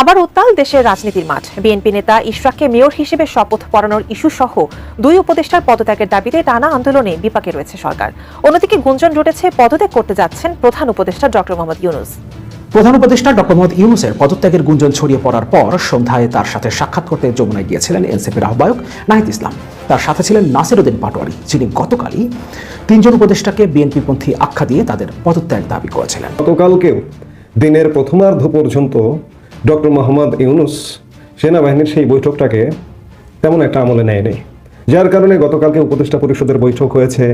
আবার উত্তাল দেশের রাজনীতির মাঠ। বিএনপি নেতা ইশরাককে মেয়র হিসেবে শপথ পড়ানোর ইস্যু সহ দুই উপদেষ্টার পদত্যাগের দাবিতে টানা আন্দোলনে বিপাকে রয়েছে সরকার। অন্যদিকে গুঞ্জন রটেছে পদত্যাগ করতে যাচ্ছেন প্রধান উপদেষ্টা ডক্টর মোহাম্মদ ইউনুস। প্রধান উপদেষ্টা ডক্টর মোহাম্মদ ইউনুসের পদত্যাগের গুঞ্জন ছড়িয়ে পড়ার পর সন্ধ্যায় তার সাথে সাক্ষাৎ করতে যমুনায় গিয়েছিলেন এনসিপির আহ্বায়ক নাহিদ ইসলাম। তার সাথে ছিলেন নাসিরুদ্দিন পাটোয়ারি যিনি গতকালই তিনজন উপদেষ্টাকে বিএনপিপন্থী আখ্যা দিয়ে তাদের পদত্যাগ দাবি করেছিলেন। গতকালকেও দিনের প্রথমার্ধ পর্যন্ত ডক্টর মোহাম্মদ ইউনুস সেনাবাহিনীর সেই বৈঠকটাকে তেমন একটা আমলে নেয়নি। যার কারণে গতকালকে উপদেষ্টা পরিষদের বৈঠক হয়েছে,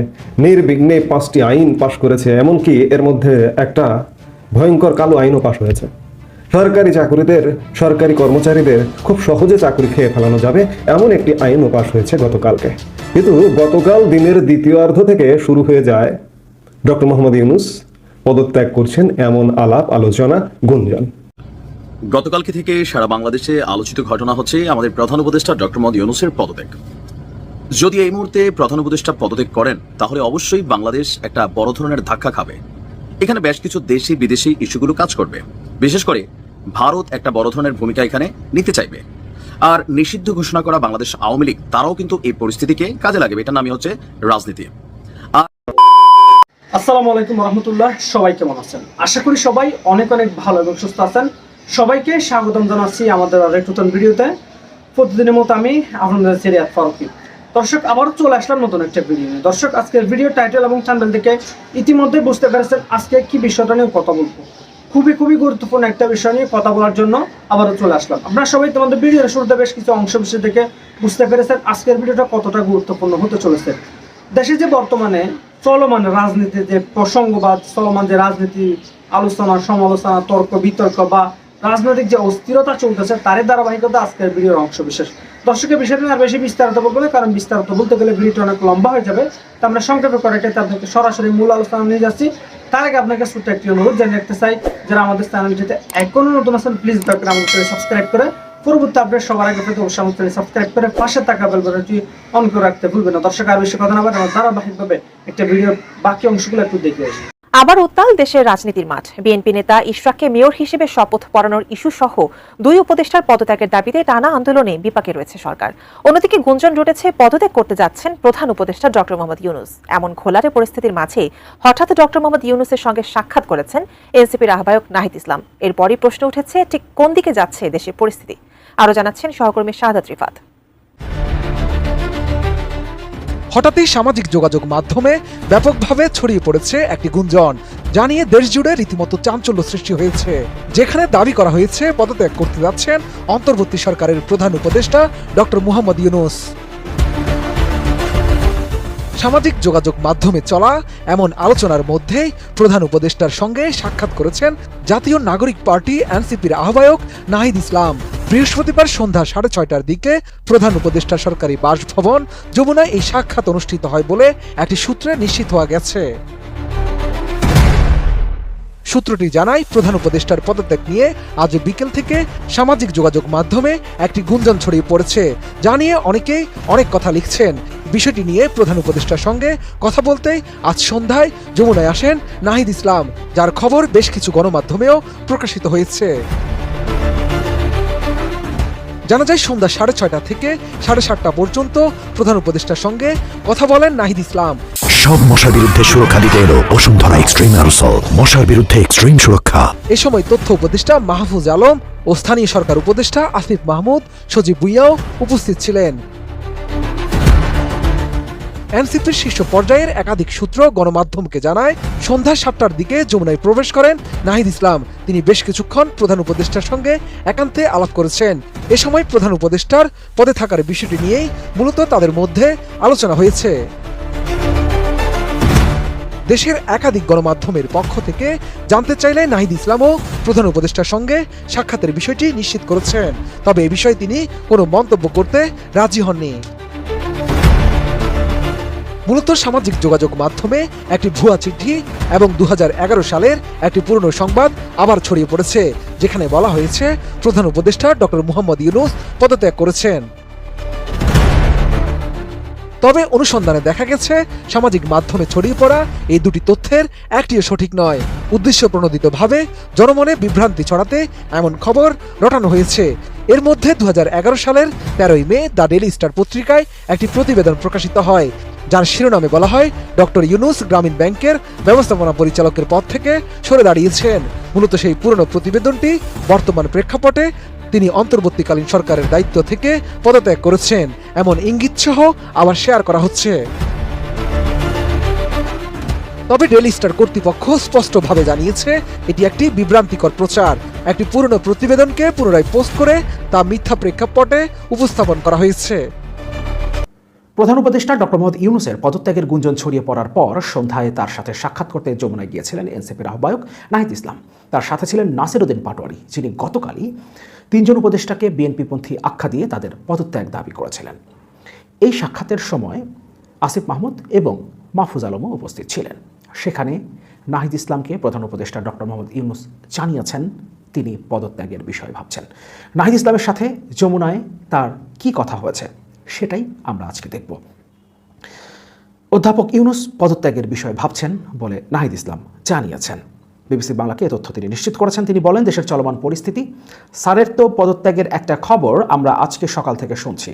নির্বিঘ্নে পাঁচটি আইন পাশ করেছে, এমনকি এর মধ্যে একটা ভয়ঙ্কর কালো আইনও পাশ হয়েছে। সরকারি চাকরিদের, সরকারি কর্মচারীদের খুব সহজে চাকরি খেয়ে ফেলানো যাবে, এমন একটি আইনও পাশ হয়েছে গতকালকে। কিন্তু গতকাল দিনের দ্বিতীয়ার্ধ থেকে শুরু হয়ে যায় ডক্টর মোহাম্মদ ইউনুস পদত্যাগ করছেন এমন আলাপ, আলোচনা, গুঞ্জন। গতকালকে থেকে সারা বাংলাদেশে আলোচিত ঘটনা হচ্ছে আমাদের প্রধান উপদেষ্টা ডক্টর মোহাম্মদ ইউনুসের পদত্যাগ। যদি এই মুহূর্তে প্রধান উপদেষ্টা পদত্যাগ করেন, তাহলে অবশ্যই বাংলাদেশ একটা বড় ধরনের ধাক্কা খাবে। এখানে বেশ কিছু দেশি, বিদেশি ইস্যুগুলো কাজ করবে। বিশেষ করে ভারত একটা বড় ধরনের ভূমিকা এখানে নিতে চাইবে। আর নিষিদ্ধ ঘোষণা করা বাংলাদেশ আওয়ামী লীগ, তারাও কিন্তু এই পরিস্থিতিকে কাজে লাগবে। এটার নামই হচ্ছে রাজনীতি। আসসালামু আলাইকুম রহমতুল্লাহ। সবাই কেমন আছেন? আশা করি সবাই অনেক অনেক ভালো এবং সুস্থ আছেন। সবাইকে স্বাগতম জানাচ্ছি আমাদের আরেক নতুন ভিডিওতে। প্রতিদিনের মতো আমি আপনাদের সিরিয়াত ফারুকি। দর্শক, আবারও চলে আসলাম নতুন একটা ভিডিও নিয়ে। দর্শক, আজকের ভিডিও টাইটেল এবং চ্যানেল থেকে ইতিমধ্যে বুঝতে পেরেছেন আজকে কি বিষয়টা নিয়ে কথা বলব। খুবই খুবই গুরুত্বপূর্ণ একটা বিষয় নিয়ে কথা বলার জন্য আবারও চলে আসলাম। আপনারা সবাই তোমাদের ভিডিওর শুরুতে বেশ কিছু অংশ বিশেষ দেখে বুঝতে পেরেছেন আজকের ভিডিওটা কতটা গুরুত্বপূর্ণ হতে চলেছে। দেশে যে বর্তমানে চলমান রাজনীতি, যে প্রসঙ্গ বা চলমান যে রাজনীতি, আলোচনা, সমালোচনা, তর্ক, বিতর্ক বা রাজনৈতিক যে অস্থিরতা চলতেছে, তারই ধারাবাহিকতা আজকের ভিডিওর অংশ বিশেষ। দর্শকের বিষয়টা আর বেশি বিস্তারিত বলব না, কারণ বিস্তারিত বলতে গেলে ভিডিওটা অনেক লম্বা হয়ে যাবে। তো আমরা সংক্ষেপে করে এটা আপনাকে সরাসরি মূল আলোচনা নিয়ে যাচ্ছি। তার আগে আপনাকে ছোট্ট একটি অনুরোধ জানিয়ে রাখতে চাই, যারা আমাদের চ্যানেলটিতে এখনও নতুন আছেন প্লিজ দয়া করে আমাদের সাবস্ক্রাইব করে পরবর্তী আপডেট সবার আগে পেতে অবশ্যই আমাদের সাবস্ক্রাইব করে পাশে থাকা বেল বাটনটি অন করে রাখতে ভুলবেন না। দর্শক আর বেশি কথা না বলে আমরা ধারাবাহিকভাবে একটা ভিডিওর বাকি অংশগুলো একটু দেখে আসি। আবার উত্তাল দেশের রাজনীতির মাঠ। বিএনপি নেতা ইশরাককে মেয়র হিসেবে শপথ পড়ানোর ইস্যু সহ দুই উপদেষ্টার পদত্যাগের দাবিতে টানা আন্দোলনে বিপাকে রয়েছে সরকার। অন্যদিকে গুঞ্জন রটেছে পদত্যাগ করতে যাচ্ছেন প্রধান উপদেষ্টা ডক্টর মোহাম্মদ ইউনুস। এমন খোলাটে পরিস্থিতির মাঝে হঠাৎ ডক্টর মোহাম্মদ ইউনুসের সঙ্গে সাক্ষাৎ করেছেন এনসিপির আহ্বায়ক নাহিদ ইসলাম। এরপরই প্রশ্ন উঠেছে, ঠিক কোন দিকে যাচ্ছে দেশের পরিস্থিতি? আরও জানাচ্ছেন সহকর্মী শাহাদাত রিফাত। হঠাৎই সামাজিক যোগাযোগ মাধ্যমে ব্যাপকভাবে ছড়িয়ে পড়েছে একটি গুঞ্জন জানিয়ে দেশ জুড়ে রীতিমতো চাঞ্চল্য সৃষ্টি হয়েছে। যেখানে দাবি করা হয়েছে, পদত্যাগ করতে যাচ্ছেন অন্তর্বর্তী সরকারের প্রধান উপদেষ্টা ডক্টর মুহাম্মদ ইউনুস। সামাজিক যোগাযোগ মাধ্যমে চলা এমন আলোচনার মধ্যেই প্রধান উপদেষ্টার সঙ্গে সাক্ষাৎ করেছেন জাতীয় নাগরিক পার্টি এনসিপির আহ্বায়ক নাহিদ ইসলাম। বৃহস্পতিবার সন্ধ্যা সাড়ে ছয়টার দিকে প্রধান উপদেষ্টা সরকারি বাসভবন যমুনায় এই সাক্ষাৎ অনুষ্ঠিত হয় বলে একটি সূত্রে নিশ্চিত হওয়া গেছে। সূত্রটি জানায়, প্রধান উপদেষ্টার পদত্যাগ নিয়ে আজ বিকেল থেকে সামাজিক যোগাযোগ মাধ্যমে একটি গুঞ্জন ছড়িয়ে পড়েছে। জানিয়ে অনেকেই অনেক কথা লিখছেন। বিষয়টি নিয়ে প্রধান উপদেষ্টার সঙ্গে কথা বলতে আজ সন্ধ্যায় যমুনায় আসেন নাহিদ ইসলাম, যার খবর বেশ কিছু গণমাধ্যমেও প্রকাশিত হয়েছে। জানা যায় সন্ধ্যা সাড়ে ছয়টা থেকে সাড়ে সাতটা পর্যন্ত প্রধান উপদেষ্টার সঙ্গে কথা বলেন নাহিদ ইসলাম। সব মশার বিরুদ্ধে সুরক্ষা দিতে এলো বসুন্ধরা এক্সট্রিম অ্যারোসল মশার বিরুদ্ধে এক্সট্রিম সুরক্ষা। এ সময় তথ্য উপদেষ্টা মাহফুজ আলম ও স্থানীয় সরকার উপদেষ্টা আসিফ মাহমুদ সজীব ভুইয়াও উপস্থিত ছিলেন। এনসিপির শীর্ষ পর্যায়ের একাধিক সূত্র গণমাধ্যমকে জানায়, সন্ধ্যা সাতটার দিকে যমুনায় প্রবেশ করেন নাহিদ ইসলাম। তিনি বেশ কিছুক্ষণ প্রধান উপদেষ্টার সঙ্গে একান্তে আলাপ করেছেন। এ সময় প্রধান উপদেষ্টার পদে থাকার বিষয়টি নিয়েই মূলত তাদের মধ্যে আলোচনা হয়েছে। দেশের একাধিক গণমাধ্যমের পক্ষ থেকে জানতে চাইলে নাহিদ ইসলামও প্রধান উপদেষ্টার সঙ্গে সাক্ষাতের বিষয়টি নিশ্চিত করেছেন। তবে এ বিষয়ে তিনি কোনো মন্তব্য করতে রাজি হননি। মূলত সামাজিক যোগাযোগ মাধ্যমে একটি ভুয়া চিঠি এবং দু হাজার এগারো সালের একটি পুরনো সংবাদ আবার ছড়িয়ে পড়েছে, যেখানে বলা হয়েছে প্রধান উপদেষ্টা ডক্টর মুহম্মদ ইউনুস পদত্যাগ করেছেন। তবে অনুসন্ধানে দেখা গেছে, সামাজিক মাধ্যমে ছড়িয়ে পড়া এই দুটি তথ্যের একটিও সঠিক নয়। উদ্দেশ্য প্রণোদিতভাবে জনমনে বিভ্রান্তি ছড়াতে এমন খবর রটানো হয়েছে। এর মধ্যে দু হাজার এগারো সালের তেরোই মে দ্য ডেলি স্টার পত্রিকায় একটি প্রতিবেদন প্রকাশিত হয়। যার শিরোনামে বলা হয় ডক্টর ইউনুস গ্রামীণ ব্যাংকের ব্যবস্থাপনা পরিচালকের পদ থেকে সরে দাঁড়িয়েছেন। মূলত সেই পুরনো প্রতিবেদনটি বর্তমান প্রেক্ষাপটে তিনি অন্তর্বর্তীকালীন সরকারের দায়িত্ব থেকে পদত্যাগ করেছেন। এমন ইঙ্গিত সহ আবার শেয়ার করা হচ্ছে। তবে ডেলি স্টার কর্তৃপক্ষ স্পষ্টভাবে জানিয়েছে, এটি একটি বিভ্রান্তিকর প্রচার। একটি পুরনো প্রতিবেদনকে পুনরায় পোস্ট করে তা মিথ্যা প্রেক্ষাপটে উপস্থাপন করা হয়েছে। প্রধান উপদেষ্টা ডক্টর মোহাম্মদ ইউনুসের পদত্যাগের গুঞ্জন ছড়িয়ে পড়ার পর সন্ধ্যায় তার সাথে সাক্ষাৎ করতে যমুনায় গিয়েছিলেন এনসিপির আহ্বায়ক নাহিদ ইসলাম। তার সাথে ছিলেন নাসিরুদ্দিন পাটোয়ারি, যিনি গতকালই তিনজন উপদেষ্টাকে বিএনপিপন্থী আখ্যা দিয়ে তাদের পদত্যাগ দাবি করেছিলেন। এই সাক্ষাতের সময় আসিফ মাহমুদ এবং মাহফুজ আলমও উপস্থিত ছিলেন। সেখানে নাহিদ ইসলামকে প্রধান উপদেষ্টা ডক্টর মোহাম্মদ ইউনুস জানিয়েছেন, তিনি পদত্যাগের বিষয় ভাবছেন। নাহিদ ইসলামের সাথে যমুনায় তার কি কথা হয়েছে? সেটাই আমরা আজকে দেখব। অধ্যাপক ইউনুস পদত্যাগের বিষয়ে ভাবছেন বলে নাহিদ ইসলাম জানিয়েছেন। বিবিসি বাংলাকে এ তথ্য তিনি নিশ্চিত করেছেন। তিনি বলেন, দেশের চলমান পরিস্থিতি, স্যারের তো পদত্যাগের একটা খবর আমরা আজকে সকাল থেকে শুনছি।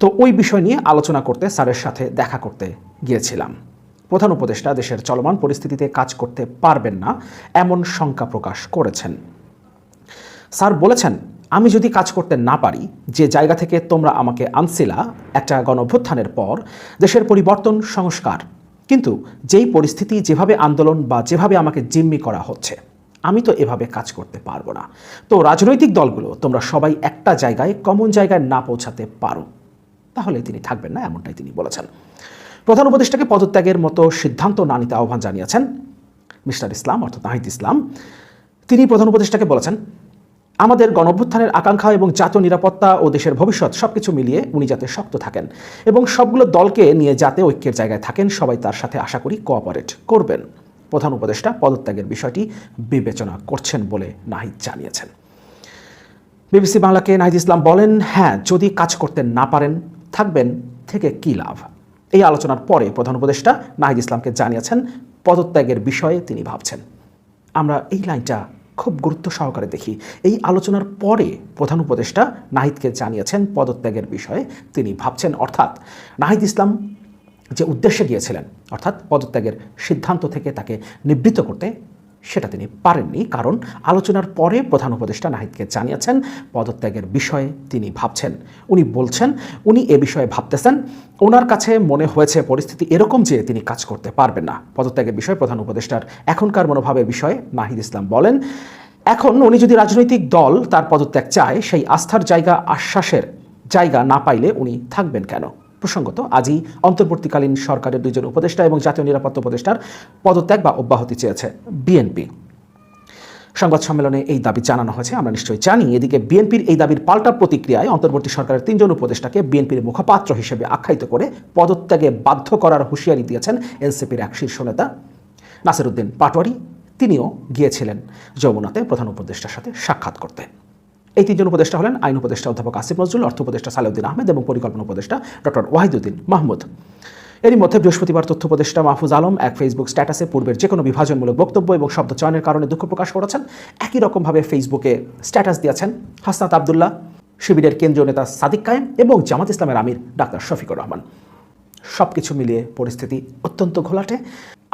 তো ওই বিষয় নিয়ে আলোচনা করতে স্যারের সাথে দেখা করতে গিয়েছিলাম। প্রধান উপদেষ্টা দেশের চলমান পরিস্থিতিতে কাজ করতে পারবেন না, এমন শঙ্কা প্রকাশ করেছেন। স্যার বলেছেন আমি যদি কাজ করতে না পারি, যে জায়গা থেকে তোমরা আমাকে আনছিলা একটা গণভ্যুত্থানের পর, দেশের পরিবর্তন, সংস্কার। কিন্তু যেই পরিস্থিতি, যেভাবে আন্দোলন বা যেভাবে আমাকে জিম্মি করা হচ্ছে, আমি তো এভাবে কাজ করতে পারব না। তো রাজনৈতিক দলগুলো, তোমরা সবাই একটা জায়গায় কমন জায়গায় না পৌঁছাতে পারো। তাহলে তিনি থাকবেন না, এমনটাই তিনি বলেছেন। প্রধান উপদেষ্টাকে পদত্যাগের মতো সিদ্ধান্ত না নিতে আহ্বান জানিয়েছেন মিস্টার ইসলাম, অর্থাৎ নাহিদ ইসলাম। তিনি প্রধান উপদেষ্টাকে বলেছেন আমাদের গণঅভ্যুত্থানের আকাঙ্ক্ষা এবং জাতীয় নিরাপত্তা ও দেশের ভবিষ্যৎ সবকিছু মিলিয়ে উনি যাতে শক্ত থাকেন এবং সবগুলো দলকে নিয়ে যাতে ঐক্যের জায়গায় থাকেন, সবাই তার সাথে আশা করি কোঅপারেট করবেন। প্রধান উপদেষ্টা পদত্যাগের বিষয়টি বিবেচনা করছেন বলে নাহিদ জানিয়েছেন। বিবিসি বাংলাকে নাহিদ ইসলাম বলেন হ্যাঁ যদি কাজ করতে না পারেন, থাকবেন, থেকে কী লাভ? এই আলোচনার পরে প্রধান উপদেষ্টা নাহিদ ইসলামকে জানিয়েছেন, পদত্যাগের বিষয়ে তিনি ভাবছেন। আমরা এই লাইনটা খুব গুরুত্ব সহকারে দেখি। এই আলোচনার পরে প্রধান উপদেষ্টা নাহিদকে জানিয়েছেন পদত্যাগের বিষয়ে তিনি ভাবছেন। অর্থাৎ নাহিদ ইসলাম যে উদ্দেশ্যে গিয়েছিলেন, অর্থাৎ পদত্যাগের সিদ্ধান্ত থেকে তাকে নিবৃত্ত করতে সেটা তিনি পারেননি, কারণ আলোচনার পরে প্রধান উপদেষ্টা নাহিদকে জানিয়েছেন পদত্যাগের বিষয়ে তিনি ভাবছেন। উনি বলছেন, উনি এ বিষয়ে ভাবতেছেন। ওনার কাছে মনে হয়েছে পরিস্থিতি এরকম যে তিনি কাজ করতে পারবেন না। পদত্যাগের বিষয়ে প্রধান উপদেষ্টার এখনকার মনোভাবের বিষয়ে নাহিদ ইসলাম বলেন, এখন উনি যদি রাজনৈতিক দল তার পদত্যাগ চায়, সেই আস্থার জায়গা, আশ্বাসের জায়গা না পাইলে উনি থাকবেন কেন? প্রসঙ্গত, আজই অন্তর্বর্তীকালীন সরকারের দুইজন উপদেষ্টা এবং জাতীয় নিরাপত্তা উপদেষ্টার পদত্যাগ বা অব্যাহতি চেয়েছে বিএনপি। সংবাদ সম্মেলনে এই দাবি জানানো হয়েছে, আমরা নিশ্চয়ই জানি। এদিকে বিএনপির এই দাবির পাল্টা প্রতিক্রিয়ায় অন্তর্বর্তী সরকারের তিনজন উপদেষ্টাকে বিএনপির মুখপাত্র হিসেবে আখ্যায়িত করে পদত্যাগে বাধ্য করার হুঁশিয়ারি দিয়েছেন এনসিপির এক শীর্ষ নেতা। নাসিরুদ্দিন পাটোয়ারি, তিনিও গিয়েছিলেন যমুনাতে প্রধান উপদেষ্টার সাথে সাক্ষাৎ করতে। এই তিনজন উপদেষ্টা হলেন আইন উপদেষ্টা অধ্যাপক আসিফ নজরুল, অর্থ উপদেষ্টা সালেউদ্দিন আহমেদ এবং পরিকল্পনা উপদেষ্টা ডক্টর ওয়াহিদুদ্দিন মাহমুদ। এরই মধ্যে বৃহস্পতিবার তথ্য উপদেষ্টা মাহফুজ আলম এক ফেসবুক স্ট্যাটাসে পূর্বের যে কোনো বিভাজনমূলক বক্তব্য এবং শব্দ চয়নের কারণে দুঃখ প্রকাশ করেছেন। একই রকমভাবে ফেসবুকে স্ট্যাটাস দিয়েছেন হাসনাত আবদুল্লাহ, শিবিরের কেন্দ্রীয় নেতা সাদিক কায়েম এবং জামাত ইসলামের আমির ডাক্তার শফিকুর রহমান। সব কিছু মিলিয়ে পরিস্থিতি অত্যন্ত ঘোলাটে।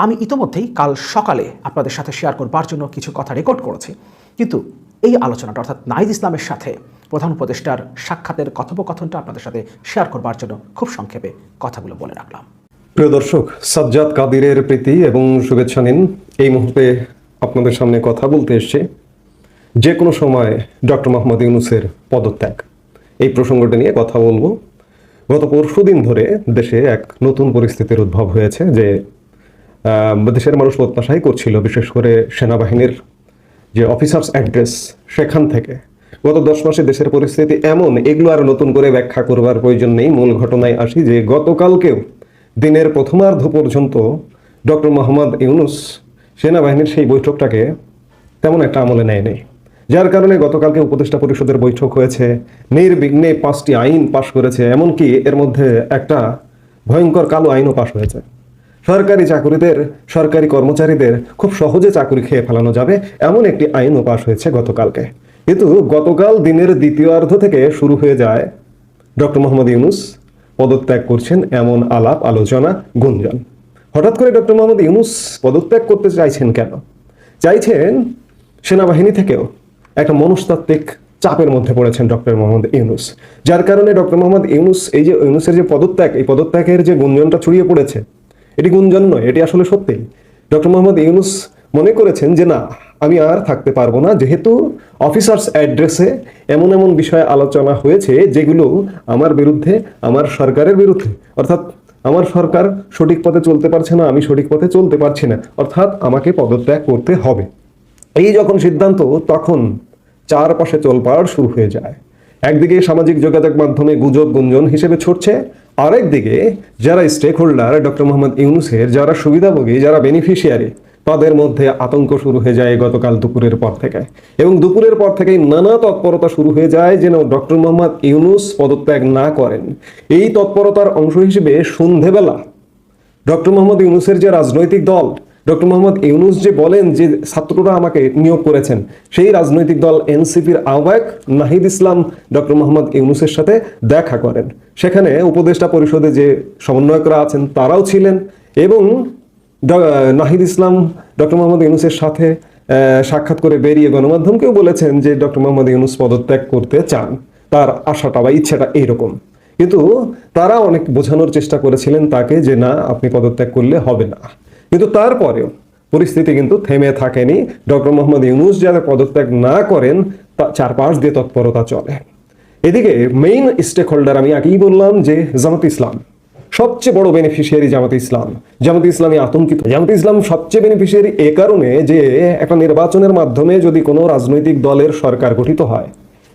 আমি ইতোমধ্যেই কাল সকালে আপনাদের সাথে শেয়ার করবার জন্য কিছু কথা রেকর্ড করেছি। কিন্তু এই আলোচনাটা, অর্থাৎ নাহিদ ইসলামের সাথে প্রধান উপদেষ্টার সাক্ষাতের কথোপকথনটা আপনাদের সাথে শেয়ার করবার জন্য খুব সংক্ষেপে কথাগুলো বলে রাখলাম। প্রিয় দর্শক, সাজ্জাদ কাদিরের প্রীতি এবং শুভেচ্ছা নিন। এই মুহূর্তে আপনাদের সামনে কথা বলতে এসছে। যে কোনো সময় ডক্টর মোহাম্মদ ইউনুসের পদত্যাগ। এই প্রসঙ্গটা নিয়ে কথা বলব। গত পরশু দিন ধরে দেশে এক নতুন পরিস্থিতির উদ্ভব হয়েছে যে দেশের মানুষ প্রত্যাশাই করছিল, বিশেষ করে সেনাবাহিনীর যে অফিসার্স অ্যাড্রেস সেখান থেকে। গত দশ মাসে দেশের পরিস্থিতি এমন, এগুলো আর নতুন করে ব্যাখ্যা করবার প্রয়োজন নেই। মূল ঘটনায় আসি যে গতকালকেও দিনের প্রথমার্ধ পর্যন্ত ডক্টর মোহাম্মদ ইউনুস সেনাবাহিনীর সেই বৈঠকটাকে তেমন একটা আমলে নেয় নেই যার কারণে গতকালকে উপদেষ্টা পরিষদের বৈঠক হয়েছে। নির্বিঘ্নে পাঁচটি আইন পাশ করেছে। এমনকি এর মধ্যে একটা ভয়ঙ্কর কালো আইনও পাশ হয়েছে। সরকারি চাকরিদের, সরকারি কর্মচারীদের খুব সহজে চাকরি খেয়ে ফেলানো যাবে, এমন একটি আইনও পাশ হয়েছে গতকালকে। কিন্তু গতকাল দিনের দ্বিতীয়ার্ধ থেকে শুরু হয়ে যায়। ডক্টর মোহাম্মদ ইউনুস পদত্যাগ করছেন এমন আলাপ, আলোচনা, গুঞ্জন। হঠাৎ করে ডক্টর মোহাম্মদ ইউনুস পদত্যাগ করতে চাইছেন কেন? চাইছেন সেনাবাহিনী থেকেও একটা মনস্তাত্ত্বিক চাপের মধ্যে পড়েছেন ডক্টর মোহাম্মদ ইউনুস। যার কারণে ডক্টর মোহাম্মদ ইউনুস, এই যে ইউনুসের যে পদত্যাগ, এই পদত্যাগের যে গুঞ্জনটা ছড়িয়ে পড়েছে এটি গুঞ্জন নয়, এটি আসলে সত্যি। ডক্টর মোহাম্মদ ইউনুস মনে করেছেন যে না, আমি আর থাকতে পারব না, যেহেতু অফিসার্স অ্যাড্রেসে এমন এমন বিষয়ে আলোচনা হয়েছে, যেগুলো আমার বিরুদ্ধে, আমার সরকারের বিরুদ্ধে, অর্থাৎ আমার সরকার সঠিক পথে চলতে পারছে না, আমি সঠিক পথে চলতে পারছি না, অর্থাৎ আমাকে পদত্যাগ করতে হবে। এই যখন সিদ্ধান্ত, তখন চারপাশে তোলপাড় শুরু হয়ে যায়। একদিকে সামাজিক যোগাযোগ মাধ্যমে গুজব গুঞ্জন হিসেবে ছড়ছে আরেকদিকে যারা স্টেক হোল্ডার ডক্টর মোহাম্মদ ইউনুসের যারা সুবিধাভোগী, যারা বেনিফিশিয়ারি তাদের মধ্যে আতঙ্ক শুরু হয়ে যায় গতকাল দুপুরের পর থেকে। এবং দুপুরের পর থেকেই নানা তৎপরতা শুরু হয়ে যায় যেন ডক্টর মোহাম্মদ ইউনুস পদত্যাগ না করেন। এই তৎপরতার অংশ হিসেবে সন্ধেবেলা ডক্টর মোহাম্মদ ইউনুসের যে রাজনৈতিক দল ডক্টর মোহাম্মদ ইউনুস যে বলেন যে ছাত্ররা আমাকে নিয়োগ করেছেন, সেই রাজনৈতিক দল এনসিপির আহ্বায়ক নাহিদ ইসলাম ডক্টর মোহাম্মদ ইউনুসের সাথে দেখা করেন। সেখানে উপদেষ্টা পরিষদে যে সমন্বয়করা আছেন, তারাও ছিলেন এবং নাহিদ ইসলাম ডক্টর মোহাম্মদ ইউনুসের সাথে সাক্ষাৎ করে বেরিয়ে গণমাধ্যমকেও বলেছেন যে ডক্টর মোহাম্মদ ইউনুস পদত্যাগ করতে চান। তার আশাটা বা ইচ্ছাটা এইরকম কিন্তু তারা অনেক বোঝানোর চেষ্টা করেছিলেন তাকে যে, না, আপনি পদত্যাগ করলে হবে না। কিন্তু তারপরেও পরিস্থিতি কিন্তু থেমে থাকেনি। ডক্টর মোহাম্মদ ইউনুস যাতে পদত্যাগ না করেন, তা চারপাশ দিয়ে তৎপরতা চলে। এদিকে মেইন স্টেক হোল্ডার আমি আগেই বললাম যে জামাত ইসলাম, সবচেয়ে বড় বেনিফিশিয়ারি জামাত ইসলাম। জামাত ইসলামী আতঙ্কিত। জামাত ইসলাম সবচেয়ে বেনিফিশিয়ারি এ কারণে যে একটা নির্বাচনের মাধ্যমে যদি কোনো রাজনৈতিক দলের সরকার গঠিত হয়,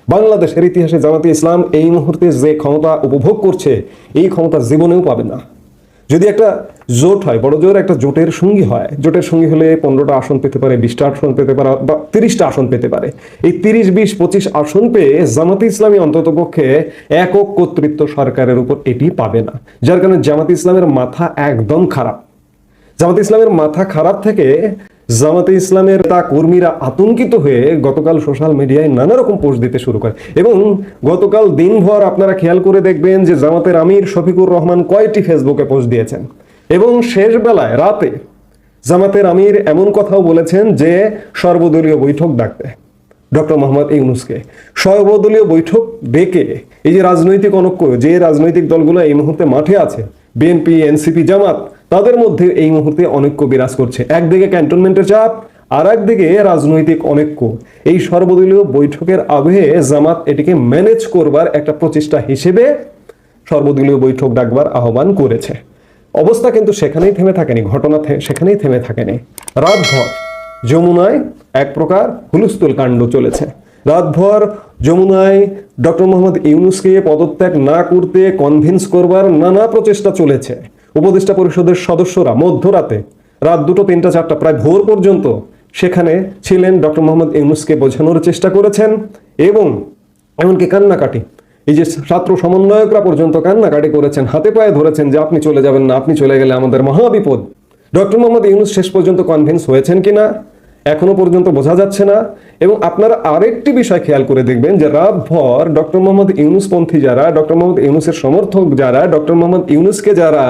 বাংলাদেশের ইতিহাসে জামাতে ইসলাম এই মুহূর্তে যে ক্ষমতা উপভোগ করছে, এই ক্ষমতা জীবনেও পাবে না। যদি একটা জোট হয়, বড় জোর একটা জোটের সঙ্গী হয়, জোটের সঙ্গী হলে পনেরোটা আসন পেতে পারে, বিশটা আসন পেতে পারে, বা তিরিশটা আসন পেতে পারে। এই তিরিশ, বিশ, পঁচিশ আসন পেয়ে জামাতি ইসলামী অন্তত পক্ষে একক কর্তৃত্ব সরকারের উপর এটি পাবে না। যার কারণে জামাতি ইসলামের মাথা একদম খারাপ। জামাতে ইসলামের মাথা খারাপ থেকে জামাতে ইসলামের তা কর্মীরা আতঙ্কিত হয়ে গতকাল সোশ্যাল মিডিয়ায় নানা রকম পোস্ট দিতে শুরু করে। এবং গতকাল দিনভর আপনারা খেয়াল করে দেখবেন যে জামাতের আমির শফিকুর রহমান কয়টি ফেসবুকে পোস্ট দিয়েছেন। এবং শেষ বেলায় রাতে জামাতের আমির এমন কথাও বলেছেন যে সর্বদলীয় বৈঠক ডাকতে ডক্টর মোহাম্মদ ইউনুসকে সর্বদলীয় বৈঠক ডেকে এই যে রাজনৈতিক অনৈক্য, যে রাজনৈতিক দলগুলো এই মুহূর্তে মাঠে আছে, বিএনপি, এনসিপি, জামাত তাদের মধ্যে এই মুহূর্তে অনৈক্য বিরাজ করছে। একদিকে ক্যান্টনমেন্টের চাপ, আর একদিকে রাজনৈতিক অনৈক্য এই সর্বদলীয় বৈঠকের আবহে জামাত এটিকে ম্যানেজ করবার একটা প্রচেষ্টা হিসেবে সর্বদলীয় বৈঠক ডাকবার আহ্বান করেছে। অবস্থা কিন্তু সেখানেই থেমে থাকেনি, ঘটনা সেখানেই থেমে থাকেনি। রাতভর যমুনায় এক প্রকার হুলস্থুল কাণ্ড চলেছে। রাতভর যমুনায় ডক্টর মোহাম্মদ ইউনুসকে পদত্যাগ না করতে কনভিন্স করবার নানা প্রচেষ্টা চলেছে। উপদেষ্টা পরিষদের সদস্যরা মধ্যরাতে রাত দুটো তিনটা চারটা প্রায় ভোর পর্যন্ত সেখানে ছিলেন ডক্টর মোহাম্মদ ইউনুসকে বোঝানোর চেষ্টা করেছেন এবং এমনকি কান্নাকাটি। এই যে ছাত্র সমন্বয়করা পর্যন্ত কান্নাকাটি করেছেন, হাতে পায়ে ধরেছেন যে আপনি চলে যাবেন না, আপনি চলে গেলে আমাদের মহাবিপদ। ডক্টর মোহাম্মদ ইউনুস শেষ পর্যন্ত কনভিন্স হয়েছেন কিনা? এখনও পর্যন্ত বোঝা যাচ্ছে না। এবং আপনারা আরেকটি বিষয় খেয়াল করে দেখবেন যে রাতভর ডক্টর মোহাম্মদ ইউনুস পন্থী যারা, ডক্টর মোহাম্মদ ইউনুসের সমর্থক যারা, ডক্টর মোহাম্মদ ইউনুসকে যারা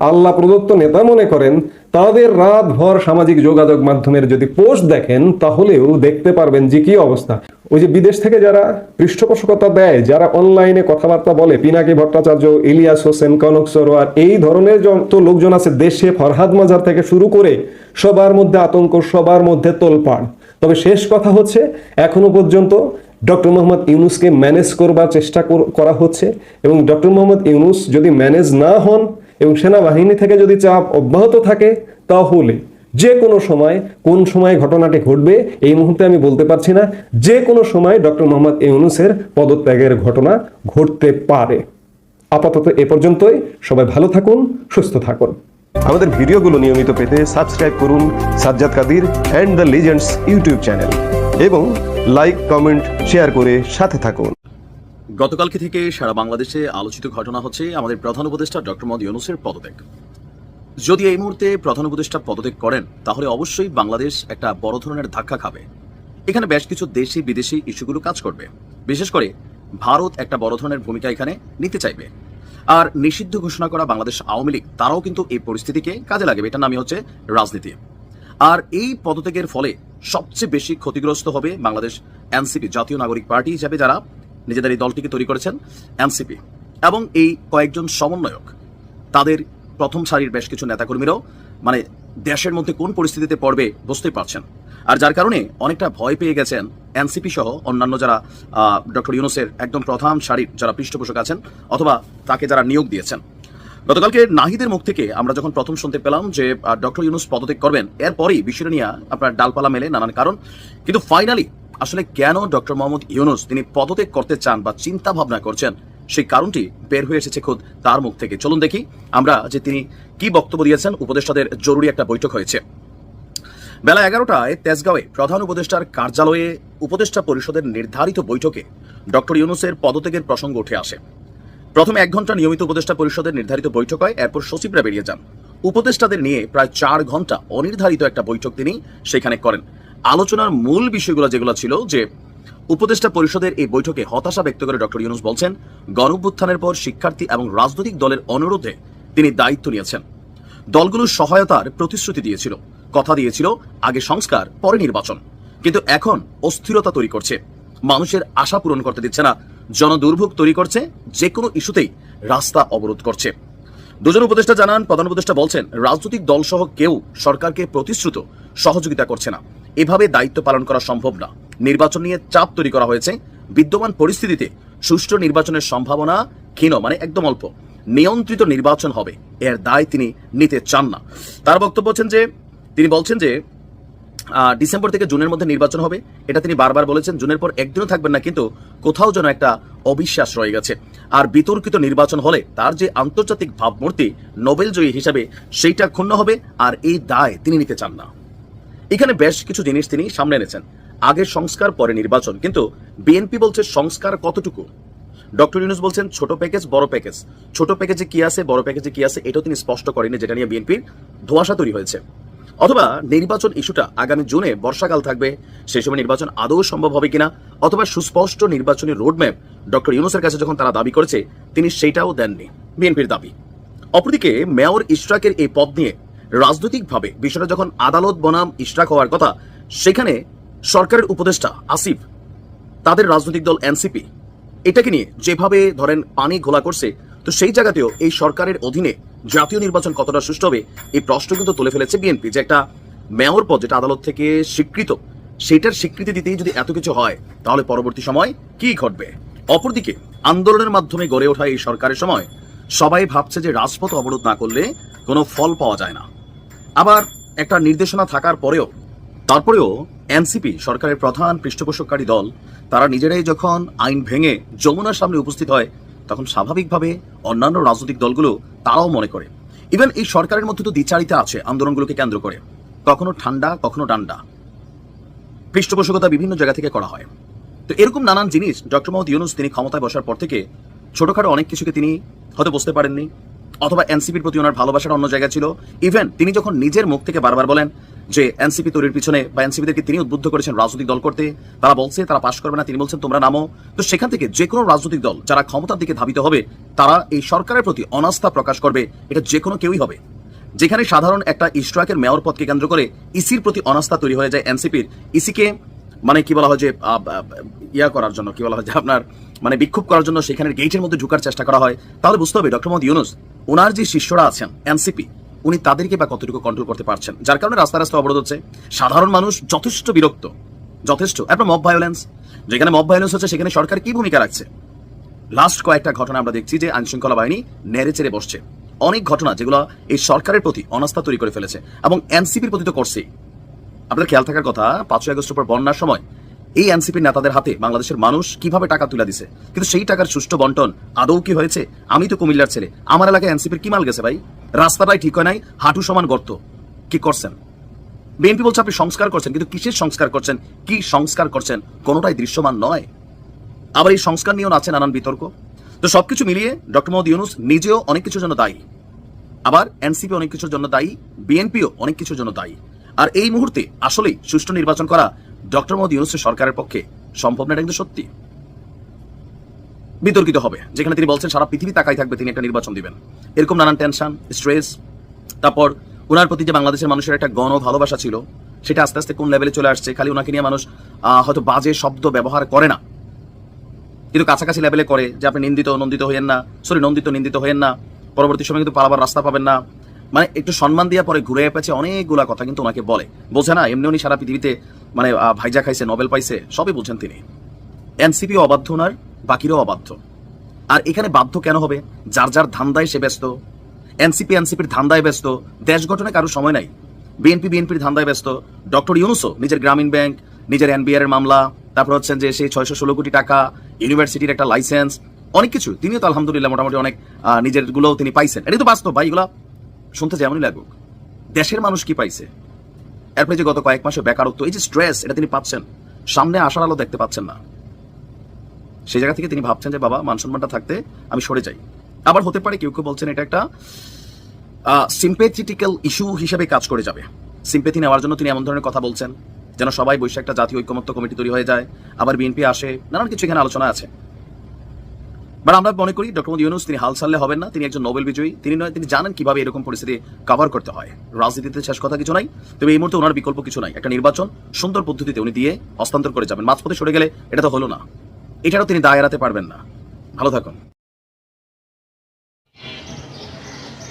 আল্লাহ প্রদত্ত নেতা মনে করেন তাদের রাতভর সামাজিক যোগাযোগ মাধ্যমের যদি পোস্ট দেখেন, তাহলেও দেখতে পারবেন যে কি অবস্থা। ওই যে বিদেশ থেকে যারা পৃষ্ঠপোষকতা দেয়, যারা অনলাইনে কথাবার্তা বলে, পিনাকি ভট্টাচার্য, ইলিয়াস হোসেন, কনক সরোয়ার, এই ধরনের যত লোকজন আছে দেশে, ফরহাদ মাজার থেকে শুরু করে সবার মধ্যে আতঙ্ক, সবার মধ্যে তোলপাড়। তবে শেষ কথা হচ্ছে, এখনও পর্যন্ত ডক্টর মোহাম্মদ ইউনুসকে ম্যানেজ করবার চেষ্টা করা হচ্ছে এবং ডক্টর মোহাম্মদ ইউনুস যদি ম্যানেজ না হন এবং সেনাবাহিনী থেকে যদি চাপ অব্যাহত থাকে, তাহলে যে কোনো সময়, কোন সময় ঘটনাটি ঘটবে, এই মুহূর্তে আমি বলতে পারছি না, যে কোনো সময় ডক্টর মোহাম্মদ ইউনুসের পদত্যাগের ঘটনা ঘটতে পারে। আপাতত এ পর্যন্তই, সবাই ভালো থাকুন, সুস্থ থাকুন। আমাদের ভিডিওগুলো নিয়মিত পেতে সাবস্ক্রাইব করুন Sajjad Kadir and the legends YouTube channel এবং লাইক, কমেন্ট, শেয়ার করে সাথে থাকুন। গতকালকে থেকে সারা বাংলাদেশে আলোচিত ঘটনা হচ্ছে আমাদের প্রধান উপদেষ্টা ডক্টর মোহাম্মদ ইউনুসের পদত্যাগ। যদি এই মুহূর্তে প্রধান উপদেষ্টা পদত্যাগ করেন, তাহলে অবশ্যই বাংলাদেশ একটা বড় ধরনের ধাক্কা খাবে। এখানে বেশ কিছু দেশি, বিদেশি ইস্যুগুলো কাজ করবে। বিশেষ করে ভারত একটা বড় ধরনের ভূমিকা এখানে নিতে চাইবে। আর নিষিদ্ধ ঘোষণা করা বাংলাদেশ আওয়ামী লীগ, তারাও কিন্তু এই পরিস্থিতিকে কাজে লাগাবে। এটার নামই হচ্ছে রাজনীতি। আর এই পদত্যাগের ফলে সবচেয়ে বেশি ক্ষতিগ্রস্ত হবে বাংলাদেশ এনসিপি, জাতীয় নাগরিক পার্টি হিসেবে যারা নিজেদের এই দলটিকে তৈরি করেছেন এনসিপি এবং এই কয়েকজন সমন্বয়ক, তাদের প্রথম সারির বেশ কিছু নেতাকর্মীরাও মানে দেশের মধ্যে কোন পরিস্থিতিতে পড়বে বুঝতেই পারছেন। আর যার কারণে অনেকটা ভয় পেয়ে গেছেন এনসিপি সহ অন্যান্য যারা ডক্টর ইউনুসের একদম প্রথম সারির যারা পৃষ্ঠপোষক আছেন অথবা তাকে যারা নিয়োগ দিয়েছেন। গতকালকে নাহিদের মুখ থেকে আমরা যখন প্রথম শুনতে পেলাম যে ডক্টর ইউনুস পদত্যাগ করবেন, এরপরই বিষয়টা নিয়ে আপনার ডালপালা মেলে নানান কারণ। কিন্তু ফাইনালি আসলে কেন ডক্টর মোহাম্মদ ইউনুস তিনি পদত্যাগ করতে চান বা চিন্তা ভাবনা করছেন? সেই কারণটি বের হয়ে এসেছে খোদ তার মুখ থেকে। চলুন দেখি আমরা যে তিনি কি বক্তব্য দিয়েছেন, উপদেষ্টাদের জরুরি একটা বৈঠক হয়েছে। বেলা এগারোটায় তেজগাঁওয়ে প্রধান উপদেষ্টার কার্যালয়ে উপদেষ্টা পরিষদের নির্ধারিত বৈঠকে ডক্টর ইউনুসের পদত্যাগের প্রসঙ্গ উঠে আসে। প্রথমে এক ঘণ্টা নিয়মিত উপদেষ্টা পরিষদের নির্ধারিত বৈঠক হয়, এরপর সচিবরা বেরিয়ে যান। উপদেষ্টাদের নিয়ে প্রায় চার ঘণ্টা অনির্ধারিত একটা বৈঠক তিনি সেখানে করেন। আলোচনার মূল বিষয়গুলো যেগুলো ছিল যে উপদেষ্টা পরিষদের এই বৈঠকে হতাশা ব্যক্ত করে ডক্টর ইউনুস বলছেন গণভ্যুত্থানের পর শিক্ষার্থী এবং রাজনৈতিক দলের অনুরোধে তিনি দায়িত্ব নিয়েছেন। দলগুলোর সহায়তার প্রতিশ্রুতি দিয়েছিল, কথা দিয়েছিল, আগে সংস্কার, পরে নির্বাচন। কিন্তু এখন অস্থিরতা তৈরি করছে। মানুষের আশা পূরণ করতে দিচ্ছে না। জনদুর্ভোগ তৈরি করছে যে কোনো ইস্যুতেই রাস্তা অবরোধ করছে। দুজন উপদেষ্টা জানান, প্রধান উপদেষ্টা বলছেন, রাজনৈতিক দলসহ কেউ সরকারকে প্রতিশ্রুত সহযোগিতা করছে না। এভাবে দায়িত্ব পালন করা সম্ভব না। নির্বাচন নিয়ে চাপ তৈরি করা হয়েছে। বিদ্যমান পরিস্থিতিতে সুষ্ঠু নির্বাচনের সম্ভাবনা ক্ষীণ মানে একদম অল্প। নিয়ন্ত্রিত নির্বাচন হবে, এর দায় তিনি নিতে চান না। তার বক্তব্য হচ্ছেন যে, তিনি বলছেন যে ডিসেম্বর থেকে জুনের মধ্যে নির্বাচন হবে। এটা তিনি বারবার বলেছেন, জুনের পর একদিনও থাকবেন না, কিন্তু কোথাও যেন একটা অবিশ্বাস রয়ে গেছে। আর বিতর্কিত নির্বাচন হলে তার যে আন্তর্জাতিক ভাবমূর্তি নোবেল জয়ী হিসাবে সেইটা ক্ষুণ্ণ হবে, আর এই দায় তিনি নিতে চান না। এখানে বেশ কিছু জিনিস তিনি সামনে এনেছেন। আগে সংস্কার, পরে নির্বাচন। কিন্তু বিএনপি বলছে সংস্কার কতটুকু? ডক্টর ইউনুস বলছেন ছোট প্যাকেজ, বড় প্যাকেজ। ছোট প্যাকেজে কি আছে, বড় প্যাকেজে কি আছে, এটাও তিনি স্পষ্ট করেনি যেটা নিয়ে বিএনপির ধোঁয়াশা তৈরি হয়েছে। অথবা নির্বাচন ইস্যুটা আগামী জুনে বর্ষাকাল থাকবে, সেই সময় নির্বাচন আদৌ সম্ভব হবে কিনা, অথবা সুস্পষ্ট নির্বাচনী রোডম্যাপ ডক্টর ইউনুসের কাছে যখন তারা দাবি করেছে, তিনি সেটাও দেননি বিএনপির দাবি। অপরদিকে মেয়র ইশরাকের এই পদ নিয়ে রাজনৈতিকভাবে বিষয়টা যখন আদালত, বনাম, ইশরাক হওয়ার কথা, সেখানে সরকারের উপদেষ্টা আসিফ, তাদের রাজনৈতিক দল এনসিপি, এটাকে নিয়ে যেভাবে ধরেন পানি ঘোলা করছে, তো সেই জায়গাতেও এই সরকারের অধীনে জাতীয় নির্বাচন কতটা সুষ্ঠু হবে, এই প্রশ্ন কিন্তু তুলে ফেলেছে বিএনপি, যে একটা মেয়র পদ যেটা আদালত থেকে স্বীকৃত, সেটার স্বীকৃতি দিতেই যদি এত কিছু হয়, তাহলে পরবর্তী সময় কি ঘটবে? অপরদিকে, আন্দোলনের মাধ্যমে গড়ে ওঠা এই সরকারের সময়, সবাই ভাবছে যে রাজপথ অবরোধ না করলে কোনো ফল পাওয়া যায় না। আবার একটা নির্দেশনা থাকার পরেও, তারপরেও এনসিপি সরকারের প্রধান পৃষ্ঠপোষককারী দল, তারা নিজেরাই যখন আইন ভেঙে যমুনার সামনে উপস্থিত হয়, তখন স্বাভাবিকভাবে অন্যান্য রাজনৈতিক দলগুলো তারাও মনে করে। ইভেন এই সরকারের মধ্যে তো দ্বিচারিতা আছে, আন্দোলনগুলোকে কেন্দ্র করে। কখনো ঠান্ডা, কখনো ডান্ডা। পৃষ্ঠপোষকতা বিভিন্ন জায়গা থেকে করা হয়। তো এরকম নানান জিনিস, ডক্টর মোহাম্মদ ইউনুস তিনি ক্ষমতায় বসার পর থেকে ছোটখাটো অনেক কিছুকে তিনি হয়তো বুঝতে পারেননি। অথবা এনসিপির প্রতি ওনার ভালোবাসার অন্য জায়গা ছিল। ইভেন তিনি যখন নিজের মুখ থেকে বারবার বলেন যে এনসিপি তৈরির পিছনে বা এনসিপিদেরকে তিনি উদ্বুদ্ধ করেছেন রাজনৈতিক দল করতে, তারা বলছে, তারা পাশ করবে না, তিনি বলছেন, তোমরা নামো। তো সেখান থেকে যে কোনো রাজনৈতিক দল যারা ক্ষমতার দিকে ধাবিত হবে, তারা এই সরকারের প্রতি অনাস্থা প্রকাশ করবে, এটা যে কোনো কেউই হবে। যেখানে সাধারণ একটা ইস্ট্রাকের মেয়র পদকে কেন্দ্র করে ইসির প্রতি অনাস্থা তৈরি হয়ে যায় এনসিপির। ইসিকে মানে কি বলা হয় যে ইয়া করার জন্য, কি বলা হয় যে আপনার মানে বিক্ষোভ করার জন্য সেখানে গেটের মধ্যে ঢুকার চেষ্টা করা হয়, তাহলে বুঝতে হবে ডক্টর মোহাম্মদ ইউনুস, ওনার যে শিষ্যরা আছেন, এনসিপি, উনি তাদেরকে বা কতটুকু কন্ট্রোল করতে পারছেন? যার কারণে রাস্তা রাস্তা অবরোধ হচ্ছে। সাধারণ মানুষ যথেষ্ট বিরক্ত, যথেষ্ট। এরপর মব ভায়োলেন্স যেখানে মব ভায়োলেন্স হচ্ছে, সেখানে সরকার কি ভূমিকা রাখছে? লাস্ট কয়েকটা ঘটনা আমরা দেখছি যে আইনশৃঙ্খলা বাহিনী নেড়ে চেড়ে বসছে। অনেক ঘটনা যেগুলো এই সরকারের প্রতি অনাস্থা তৈরি করে ফেলেছে এবং এনসিপির প্রতি তো করছেই। আপনাদের খেয়াল থাকার কথা, পাঁচই আগস্ট পর বন্যার সময় এই এনসিপির নেতাদের হাতে বাংলাদেশের মানুষ কীভাবে টাকা তুলে দিছে? কিন্তু সেই টাকার সুষ্ঠু বন্টন আদৌ কি হয়েছে? আমি তো কুমিল্লার ছেলে। আমার এলাকায় এনসিপির কি মাল গেছে ভাই? রাস্তাটাই ঠিক হয় নাই, হাঁটু সমান গর্ত। কি করছেন? বিএনপি বলছে আপনি সংস্কার করছেন, কিন্তু কিসের সংস্কার করছেন? কি সংস্কার করছেন? কোনোটাই দৃশ্যমান নয়। আবার এই সংস্কার নিয়েও আছে নানান বিতর্ক। তো সবকিছু মিলিয়ে ডক্টর মোহাম্মদ ইউনুস নিজেও অনেক কিছুর জন্য দায়ী। আবার এনসিপি অনেক কিছুর জন্য দায়ী, বিএনপিও অনেক কিছুর জন্য দায়ী। আর এই মুহূর্তে আসলেই সুষ্ঠু নির্বাচন করা ডক্টর মোহাম্মদ ইউনুসের সরকারের পক্ষে সম্ভব না, এটা কিন্তু সত্যি। বিতর্কিত হবে। যেখানে তিনি বলছেন, সারা পৃথিবী তাকাই থাকবে, তিনি একটা নির্বাচন দিবেন। এরকম নানান টেনশন স্ট্রেস তারপর ওনার প্রতি যে বাংলাদেশের মানুষের একটা গণ ভালোবাসা ছিল, সেটা আস্তে আস্তে কোন লেভেলে চলে আসছে, খালি ওনাকে নিয়ে মানুষ হয়তো বাজে শব্দ ব্যবহার করে না। কিন্তু কাছাকাছি লেভেলে করে যে আপনি নিন্দিত, নন্দিত হইয়েন না। সরি নন্দিত, নিন্দিত হইয়েন না। পরবর্তী সময় কিন্তু পালাবার রাস্তা পাবেন না। মানে একটু সম্মান দেওয়া পরে ঘুরে পেছে অনেকগুলা কথা কিন্তু ওনাকে বলে। বোঝে না, এমনি উনি সারা পৃথিবীতে মানে ভাইজা খাইছে, নোবেল পাইছে, সবই বুঝেন তিনি। এনসিপি অবাধ্য ওনার, বাকিরাও অবাধ্য। আর এখানে বাধ্য কেন হবে? যার যার ধান্দায় সে ব্যস্ত। এনসিপি এনসিপির ধান্দায় ব্যস্ত। দেশ গঠনে কারও সময় নাই। বিএনপি বিএনপির ধান্দায় ব্যস্ত। ডক্টর ইউনুসও নিজের গ্রামীণ ব্যাংক, নিজের এনবিআর এর মামলা, তারপর হচ্ছেন যে সেই ছয়শো ষোলো কোটি টাকা, ইউনিভার্সিটির একটা লাইসেন্স, অনেক কিছু। তিনিও তো আলহামদুলিল্লাহ মোটামুটি অনেক নিজের গুলোও তিনি পাইছেন। এটাই তো বাস্তব, ভাই, এগুলা শুনতে যেমনই লাগুক, দেশের মানুষ কি পাইছে? এরপরে যে গত কয়েক মাসে বেকারত্ব, এই যে স্ট্রেস এটা তিনি পাচ্ছেন। সামনে আসার আলো দেখতে পাচ্ছেন না। সেই জায়গা থেকে তিনি ভাবছেন যে, বাবা, মান সম্মানটা থাকতে আমি সরে যাই। আবার হতে পারে কেউ কেউ বলছেন, এটা একটা সিম্পেথিটিক্যাল ইস্যু হিসেবে কাজ করে যাবে। সিম্পেথি নেওয়ার জন্য তিনি এমন ধরনের কথা বলছেন, যেন সবাই বৈশাখ একটা জাতীয় ঐক্যমত্য কমিটি তৈরি হয়ে যায়, আবার বিএনপি আসে, নানান কিছু এখানে আলোচনা আছে। বাট আমরা মনে করি ডক্টর মোদী ইউনুস, তিনি হাল সারলে হবেন না, তিনি একজন নোবেল বিজয়ী। তিনি নয়, তিনি জানেন কীভাবে এরকম পরিস্থিতি কভার করতে হয়। রাজনীতিতে শেষ কথা কিছু নাই, তবে এই মুহূর্তে ওনার বিকল্প কিছু নাই। একটা নির্বাচন সুন্দর পদ্ধতিতে উনি দিয়ে হস্তান্তর করে যাবেন। মাঝপথে সরে গেলে এটা তো হলো না। এটারও তিনি দায় এড়াতে পারবেন না। ভালো থাকুন।